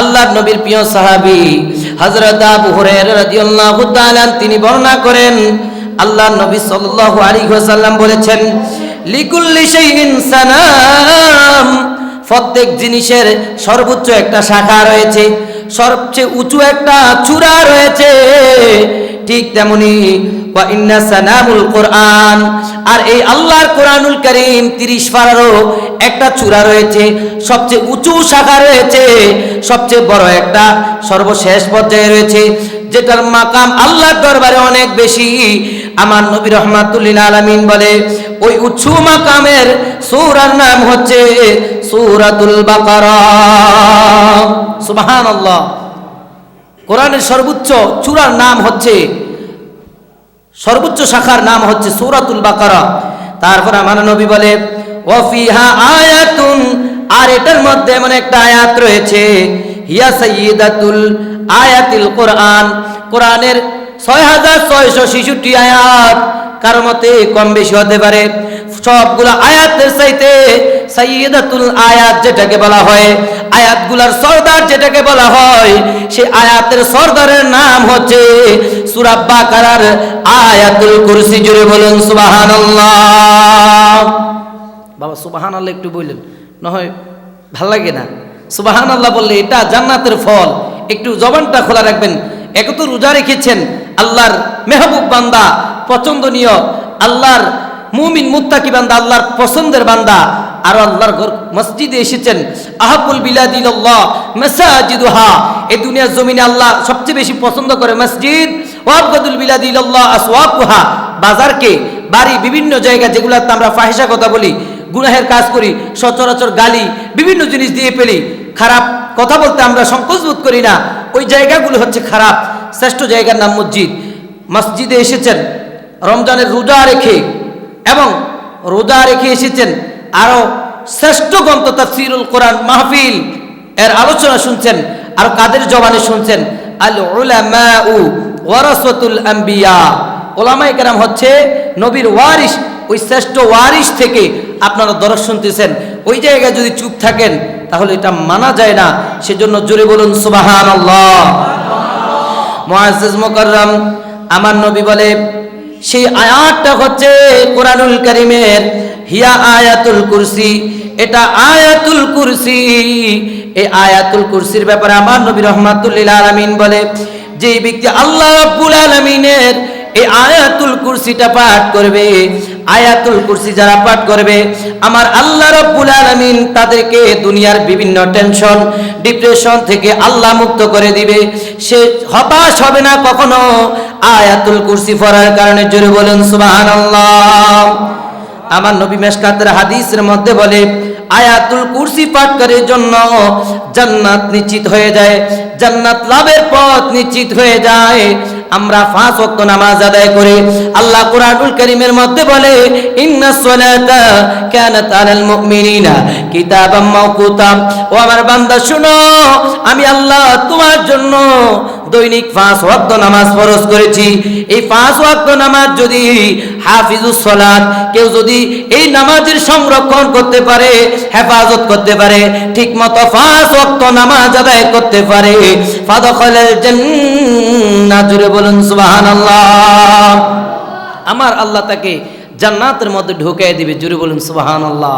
আল্লাহর নবীর প্রিয় সাহাবী হযরত আবু রাদিয়াল্লাহু তাআলা তিনি বর্ণনা করেন আল্লাহর নবী সাল্লাল্লাহু আলাইহি ওয়াসাল্লাম বলেছেন, লিকুল্লি শাইইন প্রত্যেক জিনিসের সর্বোচ্চ একটা শাখা রয়েছে, সবচেয়ে উঁচু একটা চূড়া রয়েছে, ঠিক তেমনি কোরআন। আর এই আল্লাহর কোরআনুল করিম তিরিশ পারারও একটা চূড়া রয়েছে, সবচেয়ে উঁচু শাখা রয়েছে, সবচেয়ে বড় একটা সর্বশেষ পর্যায়ে রয়েছে, যেটার মাকাম আল্লাহর দরবারে অনেক বেশি। আমার নবী রহমাতুল্লিল আলামিন বলে, ওই উঁচু মাকামের সূরার নাম হচ্ছে সূরাতুল বাকারা। সুবহানাল্লাহ। কোরআনের সর্বোচ্চ চূড়ার নাম হচ্ছে সর্বোচ্চ শাখার নাম হচ্ছে সূরাতুল বাকারা। তারপর আমার নবী বলে ওয়াফিহা আয়াতুন, আর এটার মধ্যে এমন একটা আয়াত রয়েছে, হিয়া সাইয়্যিদাতুল আয়াতিল কোরআন। কোরআনের ছয় হাজার ছয়শো ছেষট্টি আয়াত কারও মতে কম বেশি হতে পারে। সবগুলো আয়াতের চাইতে সাইয়্যিদাতুল আয়াত যেটাকে বলা হয়, আয়াতগুলার সর্দার যেটাকে বলা হয়, সে আয়াতের সর্দারের নাম হচ্ছে সূরা বাকারার আয়াতুল কুরসি। জুড়ে বলুন, সুবহানাল্লাহ। বাবা, সুবহানাল্লাহ একটু বললেন, না হয় ভালো লাগে না। সুবহানাল্লাহ বললে এটা জান্নাতের ফল। একটু জবানটা খোলা রাখবেন। এক তো রোজা রেখেছেন, আল্লাহর মেহবুব বান্দা, পছন্দনীয়, আল্লাহর মুমিন মুত্তাকি বান্দা, আল্লাহর পছন্দের বান্দা। আর আল্লাহর ঘর মসজিদে এসেছেন। আহাবুল বিলাদিল্লাহ মাসাজিদুহা। এই দুনিয়ার জমিনে আল্লাহ সবচেয়ে বেশি পছন্দ করে মসজিদ। ওয়াবদুল বিলাদিল্লাহ আসওয়াকুহা বাজারকে, বাড়ি, বিভিন্ন জায়গা যেগুলোতে আমরা ফাহিসা কথা বলি, গুনাহের কাজ করি, সচরাচর গালি, বিভিন্ন জিনিস দিয়ে ফেলি। খারাপ কথা বলতে আমরা সংকোচ বোধ করি না। ওই জায়গাগুলো হচ্ছে খারাপ। শ্রেষ্ঠ জায়গার নাম মসজিদ। মসজিদে এসেছেন। রমজানের রোজা রেখে এবং রোজা রেখে এসেছেন আরও শ্রেষ্ঠ গ্রন্থ তাফসীরুল কোরআন মাহফিল এর আলোচনা শুনছেন আর কাদের জবানে শুনছেন? আল উলামাউ ওয়ারাসাতুল আম্বিয়া। ওলামায়ে কেরাম হচ্ছে নবীর ওয়ারিস ওই শ্রেষ্ঠ ওয়ারিস থেকে আপনারা দরস শুনতেছেন। ওই জায়গায় যদি চুপ থাকেন, তাহলে এটা মানা যায় না। সেজন্য জোরে বলুন, সুবহানাল্লাহ। মুআজ্জিজ মুকাররম, আমার নবী বলে সেই আয়াতটা হচ্ছে কোরআনুল করিমের, হিয়া আয়াতুল কুরসি। এটা আয়াতুল কুরসি। এই আয়াতুল কুরসির ব্যাপারে আমার নবী রহমাতুল্লিল আলমিন বলে যে ব্যক্তি আল্লাহ রাব্বুল আলমিনের এই আয়াতুল কুরসিটা পাঠ করবে আয়াতুল কুরসি যারা পাঠ করবে, আমার আল্লাহ রাব্বুল আলামিন তাদেরকে দুনিয়ার বিভিন্ন টেনশন, ডিপ্রেশন থেকে আল্লাহ মুক্ত করে দিবে। সে হতাশ হবে না কখনো। আয়াতুল কুরসি পড়ার কারণে জোরে বলুন, সুবহানাল্লাহ। আমার নবী মেশকাতের হাদিসের মধ্যে বলে, আয়াতুল কুরসি পাঠ করার জন্য জান্নাত নিশ্চিত হয়ে যায়, জান্নাত লাভের পথ নিশ্চিত হয়ে যায়। আমরা পাঁচ ওয়াক্ত নামাজ আদায় করি। আল্লাহ কুরআনুল কারীমের মধ্যে বলে ইন্নাস সালাতা কানাত আলাল মুমিনিনা কিতাবাম মাওকুতা। ও আমার বান্দা, শুনো, আমি আল্লাহ তোমার জন্য দৈনিক পাঁচ ওয়াক্ত নামাজ ফরজ করেছি। এই পাঁচ ওয়াক্ত নামাজ যদি হাফিজুস সালাত, কেউ যদি এই নামাজের সংরক্ষণ করতে পারে, হেফাজত করতে পারে ঠিক মতো পাঁচ ওয়াক্ত নামাজ আদায় করতে পারে, ফাদখালাল জান্নাত জুড়ে বলুন সুবহানাল্লাহ। আমার আল্লাহ তাকে জান্নাতের মধ্যে ঢুকিয়ে দিবে জুড়ে বলুন সুবহানাল্লাহ।